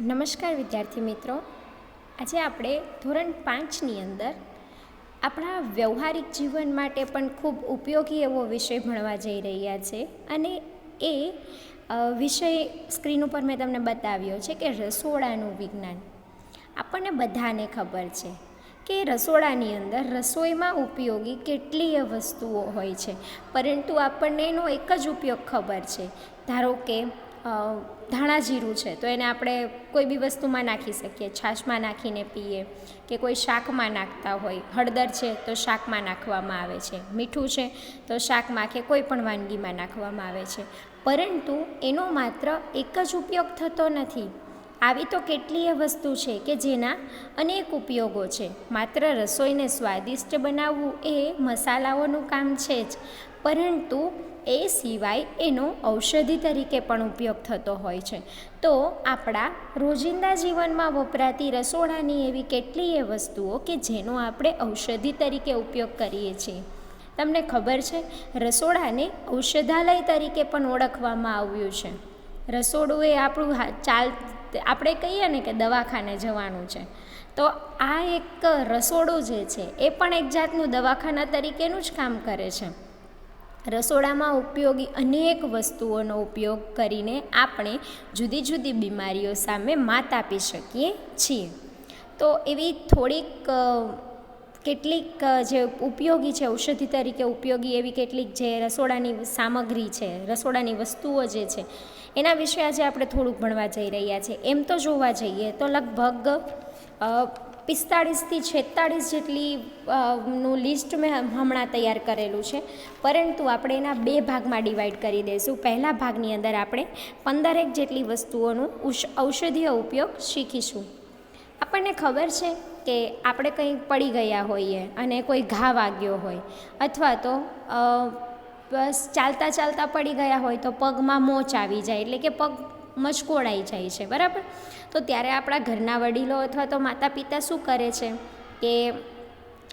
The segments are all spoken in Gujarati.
નમસ્કાર વિદ્યાર્થી મિત્રો. આજે આપણે ધોરણ પાંચની અંદર આપણા વ્યવહારિક જીવન માટે પણ ખૂબ ઉપયોગી એવો વિષય ભણવા જઈ રહ્યા છે અને એ વિષય સ્ક્રીન ઉપર મેં તમને બતાવ્યો છે કે રસોડાનું વિજ્ઞાન. આપણને બધાને ખબર છે કે રસોડાની અંદર રસોઈમાં ઉપયોગી કેટલીય વસ્તુઓ હોય છે. પરંતુ આપણને એનો એક જ ઉપયોગ ખબર છે. ધારો કે ધાણા જીરું છે, તો એને આપણે કોઈ બી વસ્તુમાં નાખી શકીએ. છાશમાં નાખીને પીએ કે કોઈ શાકમાં નાખતા હોય. હળદર છે તો શાકમાં નાખવામાં આવે છે. મીઠું છે તો શાકમાં કે કોઈ પણ વાનગીમાં નાખવામાં આવે છે. પરંતુ એનો માત્ર એક જ ઉપયોગ થતો નથી. આવી તો કેટલીય વસ્તુ છે કે જેના અનેક ઉપયોગો છે. માત્ર રસોઈને સ્વાદિષ્ટ બનાવવું એ મસાલાઓનું કામ છે જ. પરંતુ એ સિવાય એનો ઔષધિ તરીકે પણ ઉપયોગ થતો હોય છે. તો આપણા રોજિંદા જીવનમાં વપરાતી રસોડાની એવી કેટલીય વસ્તુઓ કે જેનો આપણે ઔષધિ તરીકે ઉપયોગ કરીએ છીએ. તમને ખબર છે, રસોડાને ઔષધાલય તરીકે પણ ઓળખવામાં આવ્યું છે. રસોડું એ આપણું ચાલ, આપણે કહીએ ને કે દવાખાને જવાનું છે. તો આ એક રસોડું જે છે, એ પણ એક જાતનું દવાખાના તરીકેનું જ કામ કરે છે. રસોડામાં ઉપયોગી અનેક વસ્તુઓનો ઉપયોગ કરીને આપણે જુદી જુદી બીમારીઓ સામે માત આપી શકીએ છીએ. તો એવી થોડીક કેટલીક જે ઉપયોગી છે, ઔષધિ તરીકે ઉપયોગી એવી કેટલીક જે રસોડાની સામગ્રી છે, રસોડાની વસ્તુઓ જે છે, એના વિશે આજે આપણે થોડુંક ભણવા જઈ રહ્યા છીએ. એમ તો જોવા જઈએ તો લગભગ પિસ્તાળીસથી છેતાળીસ જેટલી નું લિસ્ટ મેં હમણાં તૈયાર કરેલું છે. પરંતુ આપણે એના બે ભાગમાં ડિવાઈડ કરી દઈશું. પહેલા ભાગની અંદર આપણે પંદરેક જેટલી વસ્તુઓનું ઔષધીય ઉપયોગ શીખીશું. આપણને ખબર છે કે આપણે કંઈ પડી ગયા હોઈએ અને કોઈ ઘા વાગ્યો હોય અથવા તો બસ ચાલતા ચાલતા પડી ગયા હોય તો પગમાં મોચ આવી જાય એટલે કે પગ મચકોડાઈ જાય છે. બરાબર? તો ત્યારે આપણા ઘરના વડીલો અથવા તો માતા પિતા શું કરે છે? કે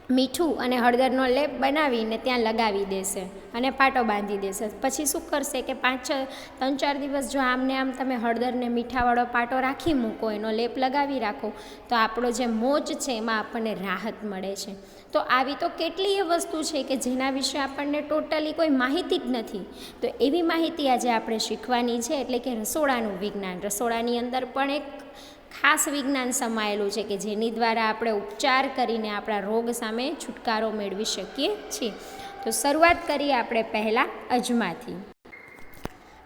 મીઠું અને હળદરનો લેપ બનાવીને ત્યાં લગાવી દેશે અને પાટો બાંધી દેશે. પછી શું કરશે કે પાંચ છ, ત્રણ ચાર દિવસ જો આમને આમ તમે હળદરને મીઠાવાળો પાટો રાખી મૂકો, એનો લેપ લગાવી રાખો, તો આપણો જે મોજ છે એમાં આપણને રાહત મળે છે. તો આવી તો કેટલીય વસ્તુ છે કે જેના વિશે આપણને ટોટલી કોઈ માહિતી જ નથી. તો એવી માહિતી આજે આપણે શીખવાની છે, એટલે કે રસોડાનું વિજ્ઞાન. રસોડાની અંદર પણ એક ખાસ વિજ્ઞાન સમાયેલું છે કે જેની દ્વારા આપણે ઉપચાર કરીને આપણા રોગ સામે છુટકારો મેળવી શકીએ છીએ. તો શરૂઆત કરીએ આપણે પહેલાં અજમાથી.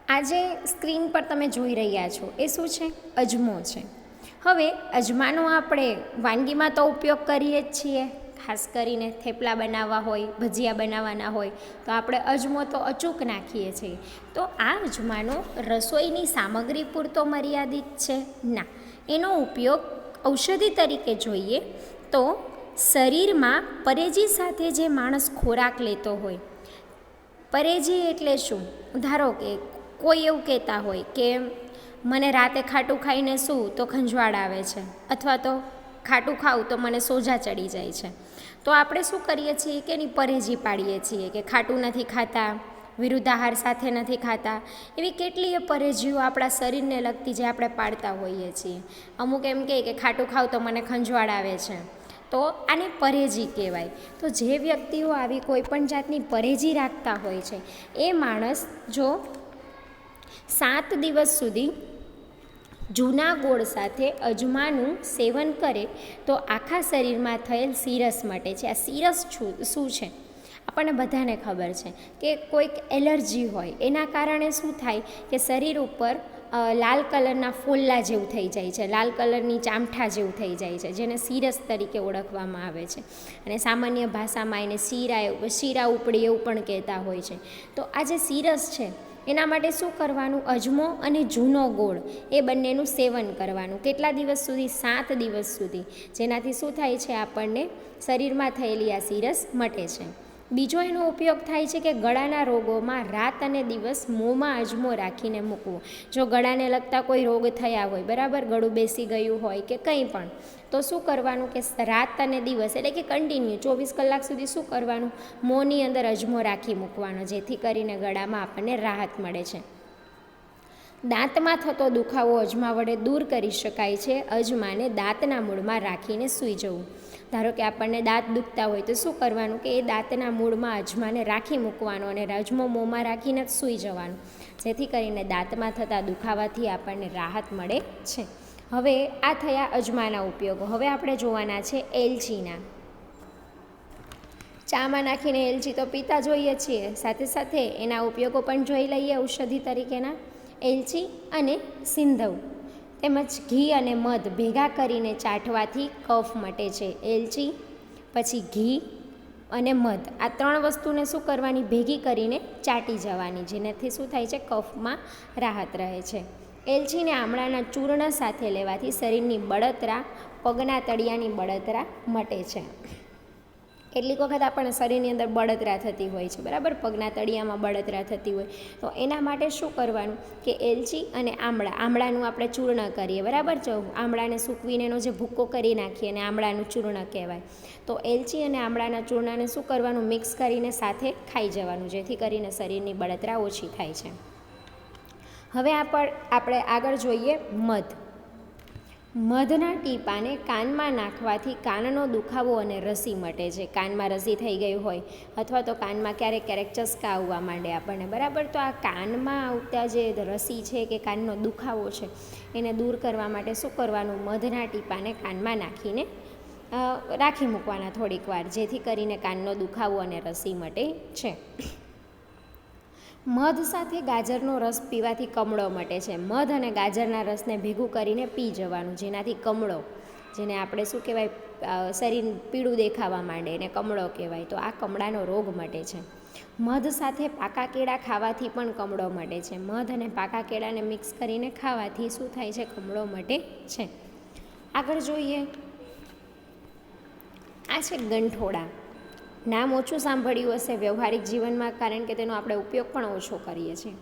આજે સ્ક્રીન પર તમે જોઈ રહ્યા છો, એ શું છે? અજમો છે. હવે અજમાનો આપણે વાનગીમાં તો ઉપયોગ કરીએ જ છીએ. ખાસ કરીને થેપલા બનાવવા હોય, ભજીયા બનાવવાના હોય, તો આપણે અજમો તો અચૂક નાખીએ છીએ. તો આ અજમાનો રસોઈની સામગ્રી પૂરતો મર્યાદિત છે? ના. એનો ઉપયોગ ઔષધિ તરીકે જોઈએ તો શરીરમાં પરેજી સાથે જે માણસ ખોરાક લેતો હોય, પરેજી એટલે શું? ધારો કે કોઈ એવું કહેતા હોય કે મને રાતે ખાટું ખાઈને શું તો ખંજવાળ આવે છે, અથવા તો ખાટું ખાઉં તો મને સોજા ચડી જાય છે. તો આપણે શું કરીએ છીએ કે એની પરેજી પાડીએ છીએ કે ખાટું નથી ખાતા વિરુદ્ધાહાર સાથે નથી ખાતા. એવી કેટલીય પરેજીઓ આપણા શરીરને લગતી જે આપણે પાડતા હોઈએ છીએ. અમુક એમ કહે કે ખાટું ખાવ તો મને ખંજવાળ આવે છે. તો આને પરેજી કહેવાય. તો જે વ્યક્તિઓ આવી કોઈ પણ જાતની પરેજી રાખતા હોય છે, એ માણસ જો સાત દિવસ સુધી જૂના ગોળ સાથે અજમાનું સેવન કરે, તો આખા શરીરમાં થયેલ સિરસ મટે છે. આ સિરસ શું છે? આપણને બધાને ખબર છે કે કોઈક એલર્જી હોય, એના કારણે શું થાય કે શરીર ઉપર લાલ કલરના ફોલ્લા જેવું થઈ જાય છે, લાલ કલરની ચામઠા જેવું થઈ જાય છે, જેને સિરસ તરીકે ઓળખવામાં આવે છે. અને સામાન્ય ભાષામાં એને શીરા શીરા ઉપડી એવું પણ કહેતા હોય છે. તો આ જે સિરસ છે, એના માટે શું કરવાનું? અજમો અને જૂનો ગોળ, એ બંનેનું સેવન કરવાનું. કેટલા દિવસ સુધી? સાત દિવસ સુધી. જેનાથી શું થાય છે? આપણને શરીરમાં થયેલી આ સિરસ મટે છે. બીજો એનો ઉપયોગ થાય છે કે ગળાના રોગોમાં રાત અને દિવસ મોંમાં અજમો રાખીને મૂકવો. જો ગળાને લગતા કોઈ રોગ થયા હોય, બરાબર ગળું બેસી ગયું હોય કે કંઈ પણ, તો શું કરવાનું કે રાત અને દિવસ એટલે કે કન્ટિન્યુ ચોવીસ કલાક સુધી શું કરવાનું? મોંની અંદર અજમો રાખી મૂકવાનો, જેથી કરીને ગળામાં આપણને રાહત મળે છે. દાંતમાં થતો દુખાવો અજમા વડે દૂર કરી શકાય છે. અજમાને દાંતના મૂળમાં રાખીને સૂઈ જવું. ધારો કે આપણને દાંત દુખતા હોય તો શું કરવાનું કે એ દાંતના મૂળમાં અજમાને રાખી મૂકવાનો અને અજમો મોંમાં રાખીને જ સૂઈ જવાનું. જેથી કરીને દાંતમાં થતા દુખાવાથી આપણને રાહત મળે છે. હવે આ થયા અજમાના ઉપયોગો. હવે આપણે જોવાના છે એલચીના. ચામાં નાખીને એલચી તો પીતા જોઈએ છીએ. સાથે સાથે એના ઉપયોગો પણ જોઈ લઈએ ઔષધિ તરીકેના. એલચી અને સિંધવ. તેમજ ઘી અને મધ ભેગા કરીને ચાટવાથી કફ મટે છે. એલચી, પછી ઘી અને મધ. આ ત્રણ વસ્તુને શું કરવાની? ભેગી કરીને ચાટી જવાની, જેનાથી શું થાય છે? કફમાં રાહત રહે છે. એલચીને આમળાના ચૂર્ણ સાથે લેવાથી શરીરની બળતરા, પગના તળિયાની બળતરા મટે છે. કેટલીક વખત આપણને શરીરની અંદર બળતરા થતી હોય છે, બરાબર? પગના તળિયામાં બળતરા થતી હોય. તો એના માટે શું કરવાનું કે એલચી અને આમળા, આમળાનું આપણે ચૂર્ણ કરીએ, બરાબર? જો આમળાને સૂકવીને એનો જે ભૂક્કો કરી નાખીએ અને આમળાનું ચૂર્ણ કહેવાય. તો એલચી અને આમળાના ચૂર્ણને શું કરવાનું? મિક્સ કરીને સાથે ખાઈ જવાનું, જેથી કરીને શરીરની બળતરા ઓછી થાય છે. હવે આપણે આગળ જોઈએ મધ. મધના ટીપાને કાનમાં નાખવાથી કાનનો દુખાવો અને રસી મટે છે. કાનમાં રસી થઈ ગઈ હોય અથવા તો કાનમાં ક્યારેક ક્યારેક ચસકા આવવા માંડે આપણને. બરાબર? તો આ કાનમાં આવતા જે રસી છે કે કાનનો દુખાવો છે, એને દૂર કરવા માટે શું કરવાનું? મધના ટીપાને કાનમાં નાખીને રાખી મૂકવાના થોડીક વાર, જેથી કરીને કાનનો દુખાવો અને રસી મટે છે. મધ સાથે ગાજરનો રસ પીવાથી કમળો મટે છે. મધ અને ગાજરના રસને ભેગું કરીને પી જવાનું, જેનાથી કમળો, જેને આપણે શું કહેવાય શરીર પીળું દેખાવા માંડે એને કમળો કહેવાય, તો આ કમળાનો રોગ મટે છે. મધ સાથે પાકા કેળા ખાવાથી પણ કમળો મટે છે. મધ અને પાકા કેળાને મિક્સ કરીને ખાવાથી શું થાય છે? કમળો મટે છે. આગળ જોઈએ. આ છે ગંઠોડા નામ ઓછું સાંભળ્યું હશે વ્યવહારિક જીવનમાં, કારણ કે તેનો આપણે ઉપયોગ પણ ઓછો કરીએ છીએ.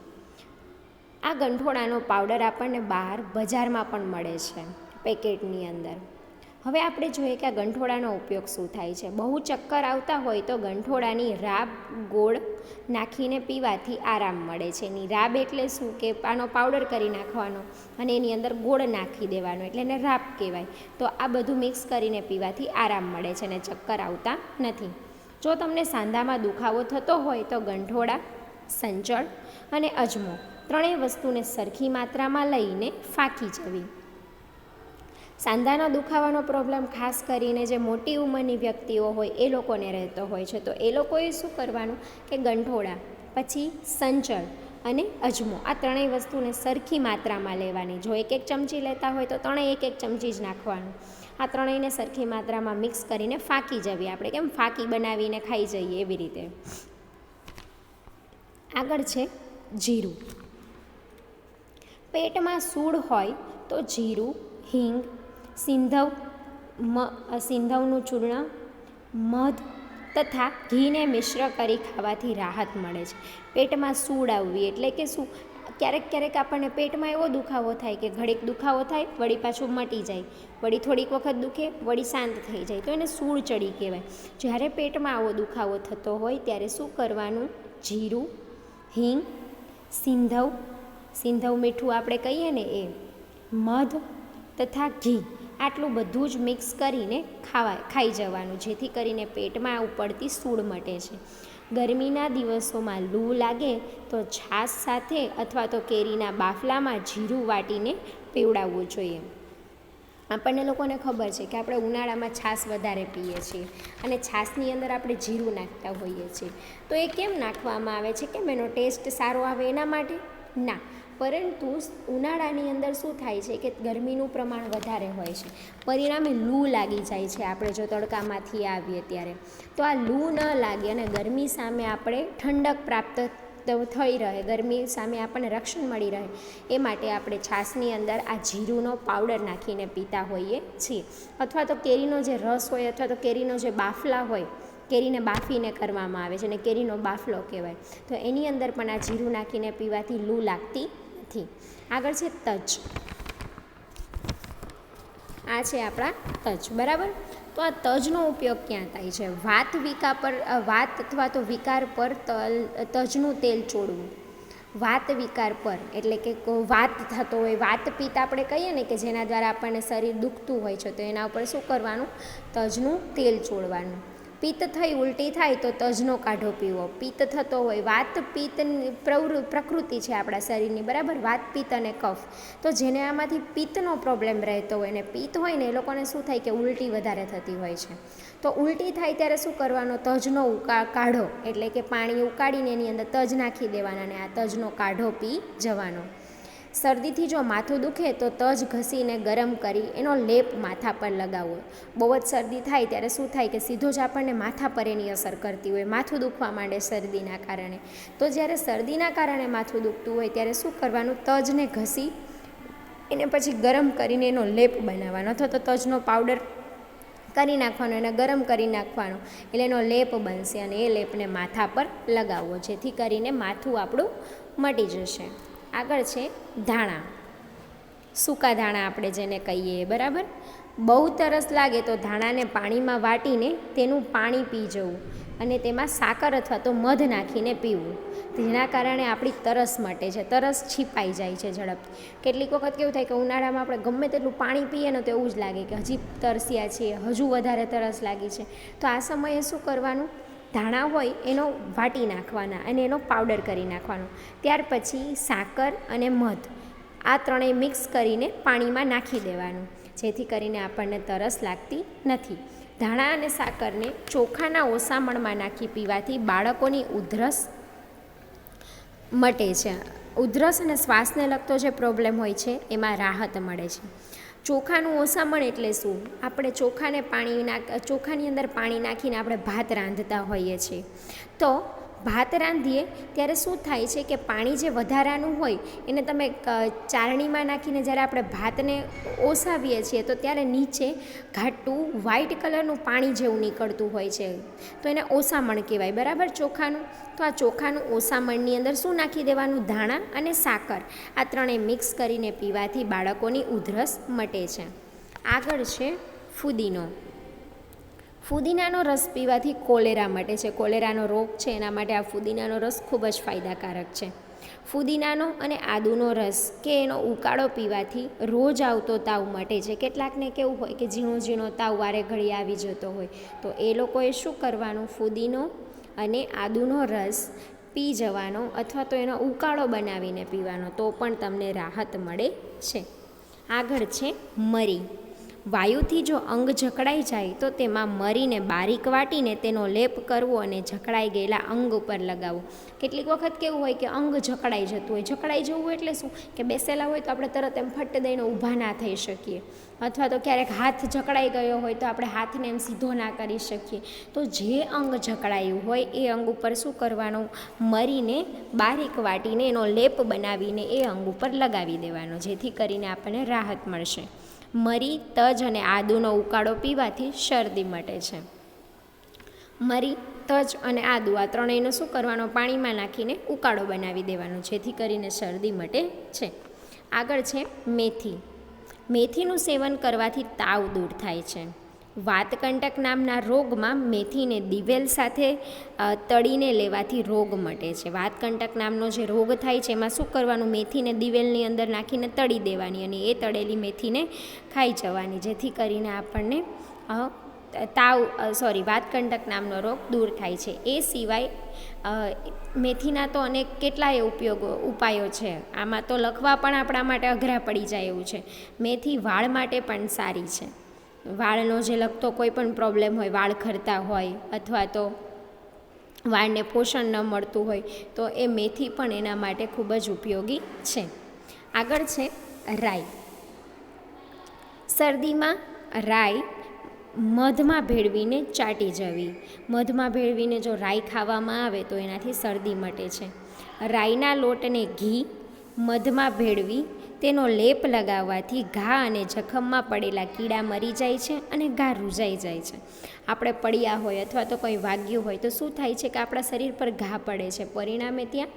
આ ગંઠોડાનો પાવડર આપણને બહાર બજારમાં પણ મળે છે, પેકેટની અંદર. હવે આપણે જોઈએ કે આ ગંઠોડાનો ઉપયોગ શું થાય છે. બહુ ચક્કર આવતા હોય તો ગંઠોડાની રાબ ગોળ નાખીને પીવાથી આરામ મળે છે. એની રાબ એટલે શું? કે આનો પાવડર કરી નાખવાનો અને એની અંદર ગોળ નાખી દેવાનો, એટલે એને રાબ કહેવાય. તો આ બધું મિક્સ કરીને પીવાથી આરામ મળે છે અને ચક્કર આવતા નથી. જો તમને સાંધામાં દુખાવો થતો હોય તો ગંઠોડા, સંચળ અને અજમો ત્રણેય વસ્તુને સરખી માત્રામાં લઈને ફાંકી જવી. સાંધાના દુખાવાનો પ્રોબ્લેમ ખાસ કરીને જે મોટી ઉંમરની વ્યક્તિઓ હોય, એ લોકોને રહેતો હોય છે. તો એ લોકોએ શું કરવાનું કે ગંઠોડા, પછી સંચળ અને અજમો આ ત્રણેય વસ્તુને સરખી માત્રામાં લેવાની. જો એક એક ચમચી લેતા હોય તો ત્રણેય એક એક ચમચી જ નાખવાનું. આ ત્રણેયને સરખી માત્રામાં મિક્સ કરીને ફાંકી જવી આપણે. કેમ? ફાંકી બનાવીને ખાઈ જઈએ એવી રીતે. આગળ છે જીરું. પેટમાં સૂળ હોય તો જીરું, હિંગ, સિંધવ, મ સિંધવનું ચૂર્ણ, મધ તથા ઘીને મિશ્ર કરી ખાવાથી રાહત મળે છે. પેટમાં સૂળ આવવી એટલે કે શું? ક્યારેક ક્યારેક આપણને પેટમાં એવો દુખાવો થાય કે ઘડીક દુખાવો થાય, વળી પાછું મટી જાય, વળી થોડીક વખત દુખે, વળી શાંત થઈ જાય. તો એને સૂળ ચડી કહેવાય. જ્યારે પેટમાં આવો દુખાવો થતો હોય ત્યારે શું કરવાનું? જીરું, હિંગ, સિંધવ સિંધવ મીઠું આપણે કહીએ ને એ, મધ તથા ઘી, આટલું બધું જ મિક્સ કરીને ખાવા, ખાઈ જવાનું, જેથી કરીને પેટમાં ઉપડતી સૂળ મટે છે. ગરમીના દિવસોમાં લૂ લાગે તો છાશ સાથે અથવા તો કેરીના બાફલામાં જીરું વાટીને પીવડાવવું જોઈએ. આપણને લોકોને ખબર છે કે આપણે ઉનાળામાં છાશ વધારે પીએ છીએ અને છાશની અંદર આપણે જીરું નાખતા હોઈએ છીએ. તો એ કેમ નાખવામાં આવે છે? કેમ એનો ટેસ્ટ સારો આવે એના માટે? ના. પરંતુ ઉનાળાની અંદર શું થાય છે કે ગરમીનું પ્રમાણ વધારે હોય છે? પરિણામે લૂ લાગી જાય છે આપણે જો તડકામાંથી આવીએ ત્યારે. તો આ લૂ ન લાગે અને ગરમી સામે આપણે ઠંડક પ્રાપ્ત થઈ રહે, ગરમી સામે આપણને રક્ષણ મળી રહે. એ માટે આપણે છાશની અંદર આ જીરુંનો પાવડર નાખીને પીતા હોઈએ છીએ. અથવા તો કેરીનો જે રસ હોય અથવા તો કેરીનો જે બાફલા હોય, કેરીને બાફીને કરવામાં આવે છે અને કેરીનો બાફલો કહેવાય. તો એની અંદર પણ આ જીરું નાખીને પીવાથી લૂ લાગતી નથી. આગળ છે તજ. આ છે આપણા તજ, બરાબર? તો આ તજનો ઉપયોગ ક્યાં થાય છે? વાત વિકા પર વાત અથવા તો વિકાર પર તલ, તજનું તેલ ચોડવું વાત વિકાર પર, એટલે કે વાત થતો હોય, વાત પિત્ત આપણે કહીએ ને કે જેના દ્વારા આપણને શરીર દુખતું હોય છે, તો એના ઉપર શું કરવાનું? તજનું તેલ ચોળવાનું પિત્ત થઈ, ઉલટી થાય તો તજનો કાઢો પીવો. પિત્ત થતો હોય, વાત પિત્ત પ્રવૃ, પ્રકૃતિ છે આપણા શરીરની, બરાબર? વાત પિત્ત અને કફ. તો જેને આમાંથી પિત્તનો પ્રોબ્લેમ રહેતો હોય ને પિત્ત હોય ને એ લોકોને શું થાય કે ઉલટી વધારે થતી હોય છે. તો ઉલટી થાય ત્યારે શું કરવાનો? તજનો ઉકા, કાઢો. એટલે કે પાણી ઉકાળીને એની અંદર તજ નાખી દેવાના અને આ તજનો કાઢો પી જવાનો. શરદીથી જો માથું દુખે તો તજ ઘસીને ગરમ કરી એનો લેપ માથા પર લગાવવો બહુ જ શરદી થાય ત્યારે શું થાય કે સીધો જ આપણને માથા પર એની અસર કરતી હોય, માથું દુખવા માંડે શરદીના કારણે. તો જ્યારે શરદીના કારણે માથું દુખતું હોય ત્યારે શું કરવાનું? તજને ઘસી એને પછી ગરમ કરીને એનો લેપ બનાવવાનો અથવા તો તજનો પાવડર કરી નાખવાનો એને ગરમ કરી નાખવાનો. એટલે એનો લેપ બનશે અને એ લેપને માથા પર લગાવવો જેથી કરીને માથું આપણું મટી જશે. આગળ છે ધાણા. સૂકા ધાણા આપણે જેને કહીએ, બરાબર? બહુ તરસ લાગે તો ધાણાને પાણીમાં વાટીને તેનું પાણી પી જવું અને તેમાં સાકર અથવા તો મધ નાખીને પીવું. જેના કારણે આપણી તરસ મટે છે, તરસ છીપાઈ જાય છે ઝડપ. કેટલીક વખત કેવું થાય કે ઉનાળામાં આપણે ગમે તેટલું પાણી પીએ ને તો એવું જ લાગે કે હજી તરસ્યા છીએ, હજુ વધારે તરસ લાગી છે. તો આ સમયે શું કરવાનું? ધાણા હોય એનો વાટી નાખવાના અને એનો પાવડર કરી નાખવાનો. ત્યાર પછી સાકર અને મધ, આ ત્રણેય મિક્સ કરીને પાણીમાં નાખી દેવાનું, જેથી કરીને આપણને તરસ લાગતી નથી. ધાણા અને સાકરને ચોખાના ઓસામણમાં નાખી પીવાથી બાળકોની ઉધરસ મટે છે. ઉધરસ અને શ્વાસને લગતો જે પ્રોબ્લેમ હોય છે, એમાં રાહત મળે છે. ચોખાનું ઓસામણ એટલે શું? આપણે ચોખાને પાણી નાખ, ચોખાની અંદર પાણી નાખીને આપણે ભાત રાંધતા હોઈએ છીએ. તો ભાત રાંધીએ, ત્યારે શું થાય છે કે પાણી જે વધારાનું હોય, એને તમે ચારણીમાં નાખીને જ્યારે આપણે ભાતને ઓસાવીએ છીએ, તો ત્યારે નીચે ઘાટું વ્હાઈટ કલરનું પાણી જેવું નીકળતું હોય છે. તો એને ઓસામણ કહેવાય, બરાબર? ચોખાનું? તો આ ચોખાનું ઓસામણની અંદર શું નાખી દેવાનું? ધાણા અને સાકર. આ ત્રણેય મિક્સ કરીને પીવાથી બાળકોની ઉધરસ મટે છે. આગળ છે ફુદીનો. ફુદીનાનો રસ પીવાથી કોલેરા મટે છે. કોલેરાનો રોગ છે, એના માટે આ ફુદીનાનો રસ ખૂબ જ ફાયદાકારક છે. ફુદીનાનો અને આદુનો રસ કે એનો ઉકાળો પીવાથી રોજ આવતો તાવ મટે છે. કેટલાકને કેવું હોય કે ઝીણો ઝીણો તાવ વારે ઘડી આવી જતો હોય. તો એ લોકોએ શું કરવાનું? ફુદીનો અને આદુનો રસ પી જવાનો અથવા તો એનો ઉકાળો બનાવીને પીવાનો. તો પણ તમને રાહત મળે છે. આગળ છે મરી. વાયુથી જો અંગ જકડાઈ જાય, તો તેમાં મરીને બારીક વાટીને તેનો લેપ કરવો અને જકડાઈ ગયેલા અંગ ઉપર લગાવવો. કેટલીક વખત કેવું હોય કે અંગ જકડાઈ જતું હોય. જકડાઈ જવું એટલે શું? કે બેસેલા હોય તો આપણે તરત એમ ફટ દઈને ઊભા ના થઈ શકીએ. અથવા તો ક્યારેક હાથ જકડાઈ ગયો હોય તો આપણે હાથને એમ સીધો ના કરી શકીએ. તો જે અંગ જકડાયું હોય, એ અંગ ઉપર શું કરવાનું? મરીને બારીક વાટીને એનો લેપ બનાવીને એ અંગ ઉપર લગાવી દેવાનો, જેથી કરીને આપણને રાહત મળશે. મરી, તજ અને આદુનો ઉકાળો પીવાથી શરદી મટે છે. મરી, તજ અને આદુ આ ત્રણેયનો શું કરવાનો? પાણીમાં નાખીને ઉકાળો બનાવી દેવાનો, જેથી કરીને શરદી મટે છે. આગળ છે મેથી. મેથીનું સેવન કરવાથી તાવ દૂર થાય છે. વાતકંટક નામના રોગમાં મેથીને દિવેલ સાથે તળીને લેવાથી રોગ મટે છે. વાતકંટક નામનો જે રોગ થાય છે, એમાં શું કરવાનું? મેથીને દિવેલની અંદર નાખીને તળી દેવાની અને એ તળેલી મેથીને ખાઈ જવાની, જેથી કરીને આપણને તાવ સોરી વાતકંટક નામનો રોગ દૂર થાય છે. એ સિવાય મેથીના તો અનેક કેટલાય ઉપયોગો, ઉપાયો છે. આમાં તો લખવા પણ આપણા માટે અઘરા પડી જાય એવું છે. મેથી વાળ માટે પણ સારી છે. વાળનો જે લગતો કોઈ પણ પ્રોબ્લેમ હોય, વાળ ખરતા હોય અથવા તો વાળને પોષણ ન મળતું હોય, તો એ મેથી પણ એના માટે ખૂબ જ ઉપયોગી છે. આગળ છે રાઈ. શરદીમાં રાઈ મધમાં ભેળવીને ચાટી જવી. મધમાં ભેળવીને જો રાઈ ખાવામાં આવે તો એનાથી શરદી મટે છે. રાઈના લોટને ઘી મધમાં ભેળવી તેનો લેપ લગાવવાથી ઘા અને જખમમાં પડેલા કીડા મરી જાય છે અને ઘા રૂજાઈ જાય છે. આપણે પડ્યા હોય અથવા તો કંઈ વાગ્યું હોય તો શું થાય છે કે આપણા શરીર પર ઘા પડે છે? પરિણામે ત્યાં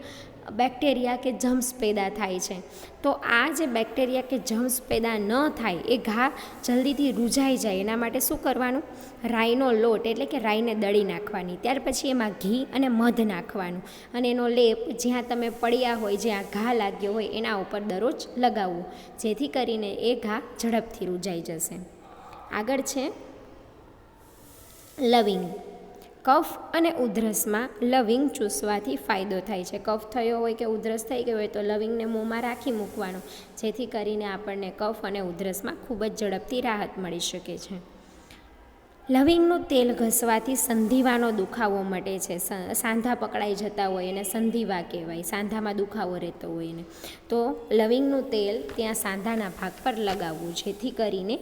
બેક્ટેરિયા કે જમ્સ પેદા થાય છે. તો આ જે બેક્ટેરિયા કે જમ્સ પેદા ન થાય, એ ઘા જલ્દીથી રૂજાઈ જાય. એના માટે શું કરવાનું? રાઈનો લોટ, એટલે કે રાઈને દળી નાખવાની. ત્યાર પછી એમાં ઘી અને મધ નાખવાનું. અને એનો લેપ જ્યાં તમે પડ્યા હોય જ્યાં ઘા લાગ્યો હોય, એના ઉપર દરરોજ લગાવવું. જેથી કરીને એ ઘા ઝડપથી રૂજાઈ જશે. આગળ છે લવિંગ. કફ અને ઉધરસમાં લવિંગ ચૂસવાથી ફાયદો થાય છે. કફ થયો હોય કે ઉધરસ થઈ ગયો હોય તો લવિંગને મોંમાં રાખી મૂકવાનો, જેથી કરીને આપણને કફ અને ઉધરસમાં ખૂબ જ ઝડપથી રાહત મળી શકે છે. લવિંગનું તેલ ઘસવાથી સંધિવાનો દુખાવો મટે છે. સાંધા પકડાઈ જતા હોય એને સંધિવા કહેવાય. સાંધામાં દુખાવો રહેતો હોય એને. તો લવિંગનું તેલ ત્યાં સાંધાના ભાગ પર લગાવવું, જેથી કરીને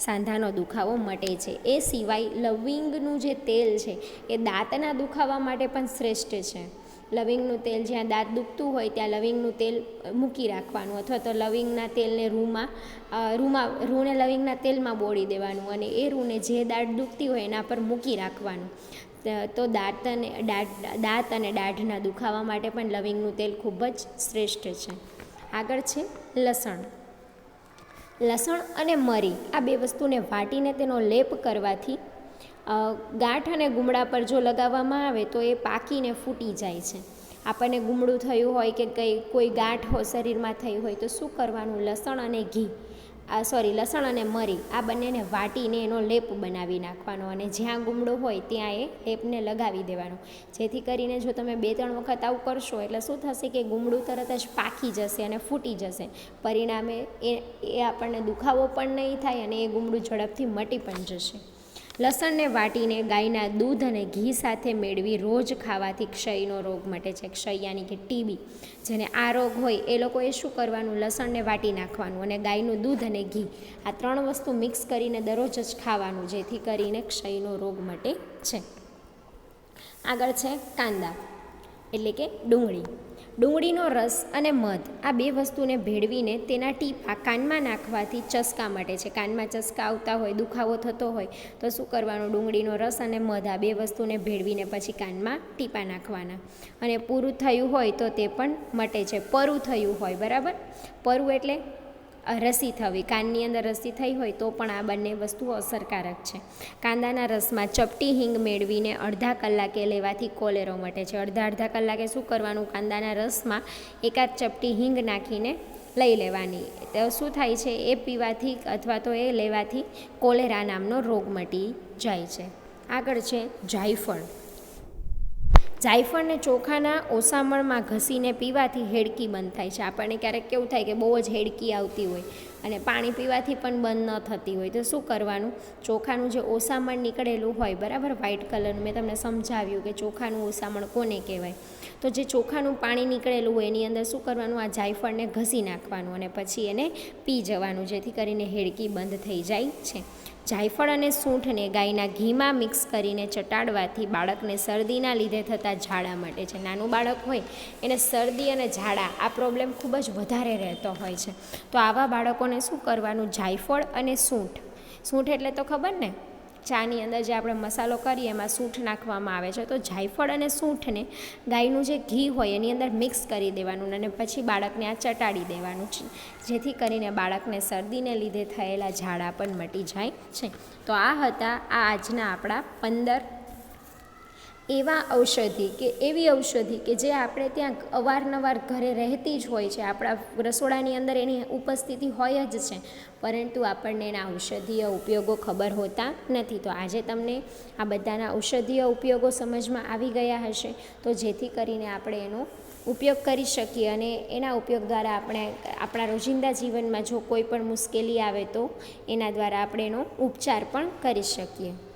સાંધાનો દુખાવો મટે છે. એ સિવાય લવિંગનું જે તેલ છે, એ દાંતના દુખાવા માટે પણ શ્રેષ્ઠ છે. લવિંગનું તેલ જ્યાં દાંત દુખતું હોય ત્યાં લવિંગનું તેલ મૂકી રાખવાનું. અથવા તો લવિંગના તેલને રૂમાં રૂમાં, રૂને લવિંગના તેલમાં બોળી દેવાનું અને એ રૂને જે દાંત દુખતી હોય એના પર મૂકી રાખવાનું. તો દાંત અને દાંત અને દાઢના દુખાવા માટે પણ લવિંગનું તેલ ખૂબ જ શ્રેષ્ઠ છે. આગળ છે લસણ. લસણ અને મરી આ બે વસ્તુને વાટીને તેનો લેપ કરવાથી ગાંઠ અને ગુમડા પર જો લગાવવામાં આવે તો એ પાકીને ફૂટી જાય છે. આપણને ગુમડું થયું હોય કે કંઈ, કોઈ ગાંઠ શરીરમાં થઈ હોય તો શું કરવાનું? લસણ અને ઘી. આ, સોરી, લસણ અને મરી. આ બંનેને વાટીને એનો લેપ બનાવી નાખવાનો અને જ્યાં ગુમડો હોય ત્યાં એ લેપને લગાવી દેવાનો. જેથી કરીને જો તમે બે ત્રણ વખત આવું કરશો એટલે શું થશે કે ગુમડું તરત જ પાકી જશે અને ફૂટી જશે. પરિણામે એ એ આપણને દુખાવો પણ નહીં થાય અને એ ગુમડું ઝડપથી મટી પણ જશે. લસણને વાટીને ગાયના દૂધ અને ઘી સાથે મેળવી રોજ ખાવાથી ક્ષયનો રોગ મટે છે. ક્ષય યાની કે ટીબી જેને આ રોગ હોય એ લોકોએ શું કરવાનું? લસણને વાટી નાખવાનું અને ગાયનું દૂધ અને ઘી આ ત્રણ વસ્તુ મિક્સ કરીને દરરોજ જ ખાવાનું, જેથી કરીને ક્ષયનો રોગ મટે છે. આગળ છે કાંદા, એટલે કે ડુંગળી. ડુંગળીનો રસ અને મધ આ બે વસ્તુને ભેળવીને તેના ટીપા કાનમાં નાખવાથી ચસકા મટે છે. કાનમાં ચસકા આવતા હોય, દુખાવો થતો હોય, તો શું કરવાનું? ડુંગળીનો રસ અને મધ આ બે વસ્તુને ભેળવીને પછી કાનમાં ટીપા નાખવાના. અને પૂરું થયું હોય તો તે પણ મટે છે. પરું થયું હોય, બરાબર? પરું એટલે રસી થવી. કાનની અંદર રસી થઈ હોય તો પણ આ બંને વસ્તુઓ અસરકારક છે. કાંદાના રસમાં ચપટી હિંગ મેળવીને અડધા કલાકે લેવાથી કોલેરો મટે છે. અડધા અડધા કલાકે શું કરવાનું? કાંદાના રસમાં એકાદ ચપટી હિંગ નાખીને લઈ લેવાની. તો શું થાય છે? એ પીવાથી અથવા તો એ લેવાથી કોલેરા નામનો રોગ મટી જાય છે. આગળ છે જાયફળ. જાયફળને ચોખાના ઓસામણમાં ઘસીને પીવાથી હેડકી બંધ થાય છે. આપણને ક્યારેક કેવું થાય કે બહુ જ હેડકી આવતી હોય અને પાણી પીવાથી પણ બંધ ન થતી હોય. તો શું કરવાનું? ચોખાનું જે ઓસામણ નીકળેલું હોય, બરાબર? વ્હાઇટ કલરનું મેં તમને સમજાવ્યું કે ચોખાનું ઓસામણ કોને કહેવાય? તો જે ચોખાનું પાણી નીકળેલું હોય, એની અંદર શું કરવાનું? આ જાયફળને ઘસી નાખવાનું અને પછી એને પી જવાનું, જેથી કરીને હેડકી બંધ થઈ જાય છે. જાયફળ અને સૂંઠને ગાયના ઘીમાં મિક્સ કરીને ચટાડવાથી બાળકને શરદીના લીધે થતા ઝાડા મટે છે નાનું બાળક હોય, એને શરદી અને ઝાડા આ પ્રોબ્લેમ ખૂબ જ વધારે રહેતો હોય છે. તો આવા બાળકોને શું કરવાનું? જાયફળ અને સૂંઠ. સૂંઠ એટલે તો ખબર ને? ચાની અંદર જે આપણે મસાલો કરીએ એમાં સૂંઠ નાખવામાં આવે છે. તો જાયફળ અને સૂંઠને ગાયનું જે ઘી હોય એની અંદર મિક્સ કરી દેવાનું અને પછી બાળકને આ ચટાડી દેવાનું છે. જેથી કરીને બાળકને શરદીને લીધે થયેલા ઝાડા પણ મટી જાય છે. તો આ હતા આ આજના આપણા પંદર એવા ઔષધિ કે એવી ઔષધિ કે જે આપણે ત્યાં અવારનવાર ઘરે રહેતી જ હોય છે. આપણા રસોડાની અંદર એની ઉપસ્થિતિ હોય જ છે. પરંતુ આપણને એના ઔષધીય ઉપયોગો ખબર હોતા નથી. તો આજે તમને આ બધાના ઔષધીય ઉપયોગો સમજમાં આવી ગયા હશે. તો જેથી કરીને આપણે એનો ઉપયોગ કરી શકીએ અને એના ઉપયોગ દ્વારા આપણે આપણા રોજિંદા જીવનમાં જો કોઈ પણ મુશ્કેલી આવે તો એના દ્વારા આપણે એનો ઉપચાર પણ કરી શકીએ.